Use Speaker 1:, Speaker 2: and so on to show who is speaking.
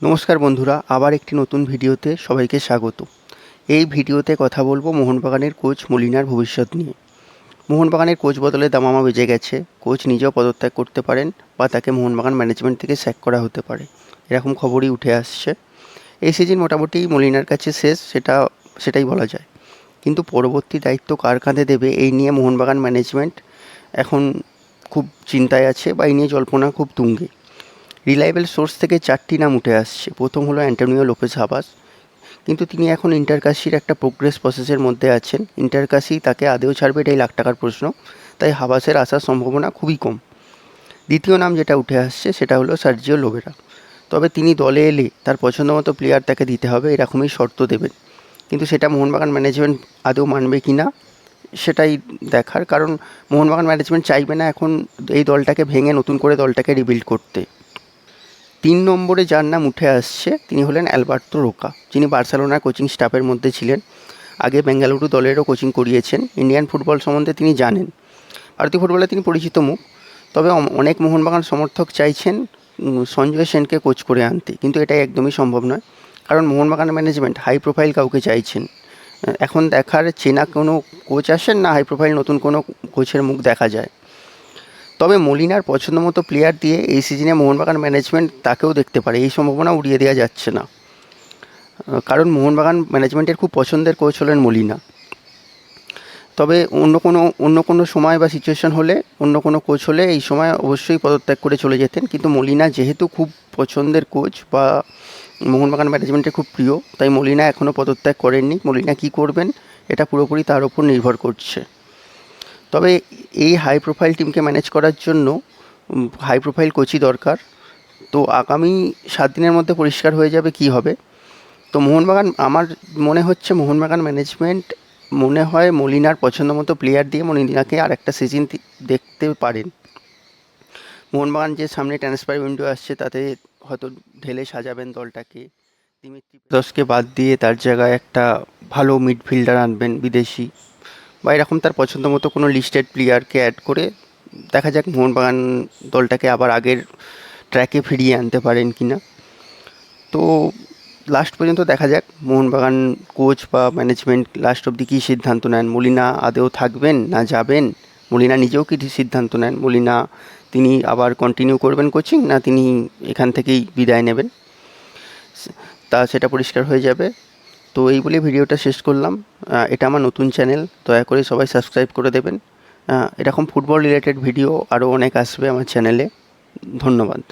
Speaker 1: নমস্কার বন্ধুরা, আবার একটি নতুন ভিডিওতে সবাইকে স্বাগত। এই ভিডিওতে কথা বলব মোহনবাগানের কোচ মলিনার ভবিষ্যৎ নিয়ে। মোহনবাগানের কোচ বদলে দামামা বেজে গেছে, কোচ নিজেও পদত্যাগ করতে পারেন বা তাকে মোহনবাগান ম্যানেজমেন্ট থেকে স্যাক করা হতে পারে, এরকম খবরই উঠে আসছে। এই সিজন মোটামুটি মলিনার কাছে শেষ, সেটা, সেটাই বলা যায়। কিন্তু পরবর্তী দায়িত্ব কার কাঁধে দেবে, এই নিয়ে মোহনবাগান ম্যানেজমেন্ট এখন খুব চিন্তায় আছে বা এই নিয়ে জল্পনা খুব তুঙ্গে। রিলায়েবল সোর্স থেকে চারটি নাম উঠে আসছে। প্রথম হলো অ্যান্টোনিও লোপেজ হাবাস কিন্তু তিনি এখন ইন্টারকাশির একটা প্রোগ্রেস প্রসেসের মধ্যে আছেন। ইন্টারকাশি তাকে আদেও ছাড়বে এটাই লাখ টাকার প্রশ্ন, তাই হাবাসের আসার সম্ভাবনা খুবই কম। দ্বিতীয় নাম যেটা উঠে আসছে, সেটা হলো সার্জিও লোবেরা তবে তিনি দলে এলে তার পছন্দ মতো প্লেয়ার তাকে দিতে হবে এরকমই শর্ত দেবেন। কিন্তু সেটা মোহনবাগান ম্যানেজমেন্ট আদৌ মানবে কি না সেটাই দেখার। কারণ মোহনবাগান ম্যানেজমেন্ট চাইবে না এখন এই দলটাকে ভেঙে নতুন করে দলটাকে রিবিল্ড করতে। তিন নম্বরে যার নাম উঠে আসছে, তিনি হলেন অ্যালবার্তো রোকা। যিনি বার্সেলোনার কোচিং স্টাফের মধ্যে ছিলেন। আগে বেঙ্গালুরু দলেরও কোচিং করিয়েছেন। ইন্ডিয়ান ফুটবল সম্বন্ধে তিনি জানেন। ভারতীয় ফুটবলে তিনি পরিচিত মুখ। তবে অনেক মোহনবাগান সমর্থক চাইছেন সঞ্জয় সেনকে কোচ করে আনতে। কিন্তু এটা একদমই সম্ভব নয়। কারণ মোহনবাগান ম্যানেজমেন্ট হাই প্রোফাইল কাউকে চাইছেন। এখন দেখার চেনা কোনো কোচ আসেন না? হাই প্রোফাইল নতুন কোনো কোচের মুখ দেখা যায়। তবে মলিনার পছন্দ মতো প্লেয়ার দিয়ে এই সিজনে মোহনবাগান ম্যানেজমেন্ট তাকেও দেখতে পারে। এই সম্ভাবনা উড়িয়ে দেওয়া যাচ্ছে না। কারণ মোহনবাগান ম্যানেজমেন্টের খুব পছন্দের কোচ হলেন মলিনা। তবে অন্য কোনো অন্য কোনো সময় বা সিচুয়েশন হলে, অন্য কোনো কোচ হলে এই সময় অবশ্যই পদত্যাগ করে চলে যেতেন। কিন্তু মলিনা যেহেতু খুব পছন্দের কোচ বা মোহনবাগান ম্যানেজমেন্টের খুব প্রিয়, তাই মলিনা এখনও পদত্যাগ করেননি। মলিনা কী করবেন, এটা পুরোপুরি তার ওপর নির্ভর করছে। তবে এই হাই প্রোফাইল টিমকে ম্যানেজ করার জন্য হাই প্রোফাইল কোচই দরকার। তো আগামী সাত দিনের মধ্যে পরিষ্কার হয়ে যাবে কি হবে। তো মোহনবাগান, আমার মনে হচ্ছে মোহনবাগান ম্যানেজমেন্ট মনে হয় মলিনার পছন্দ মতো প্লেয়ার দিয়ে মলিনাকে আর একটা সিজন দেখতে পারেন। মোহনবাগান যে সামনে ট্রান্সফার উইন্ডো আসছে, তাতে হয়তো ঢেলে সাজাবেন দলটাকে। দশকে বাদ দিয়ে তার জায়গায় একটা ভালো মিডফিল্ডার আনবেন বিদেশি। বা এরকম তার পছন্দ মতো কোনো লিস্টেড প্লেয়ারকে অ্যাড করে দেখা যাক মোহনবাগান দলটাকে আবার আগের ট্র্যাকে ফিরিয়ে আনতে পারেন কি না তো লাস্ট পর্যন্ত দেখা যাক মোহনবাগান কোচ বা ম্যানেজমেন্ট লাস্ট অবধি কী সিদ্ধান্ত নেন। মলিনা আদেও থাকবেন না যাবেন? মলিনা নিজেও কী সিদ্ধান্ত নেন? মলিনা তিনি আবার কন্টিনিউ করবেন কোচিং না তিনি এখান থেকেই বিদায় নেবেন? তা সেটা পরিষ্কার হয়ে যাবে। তো এই বলে ভিডিওটা শেষ করলাম। এটা আমার নতুন চ্যানেল দয়া করে সবাই সাবস্ক্রাইব করে দেবেন। এরকম ফুটবল রিলেটেড ভিডিও আরও অনেক আসবে আমার চ্যানেলে ধন্যবাদ।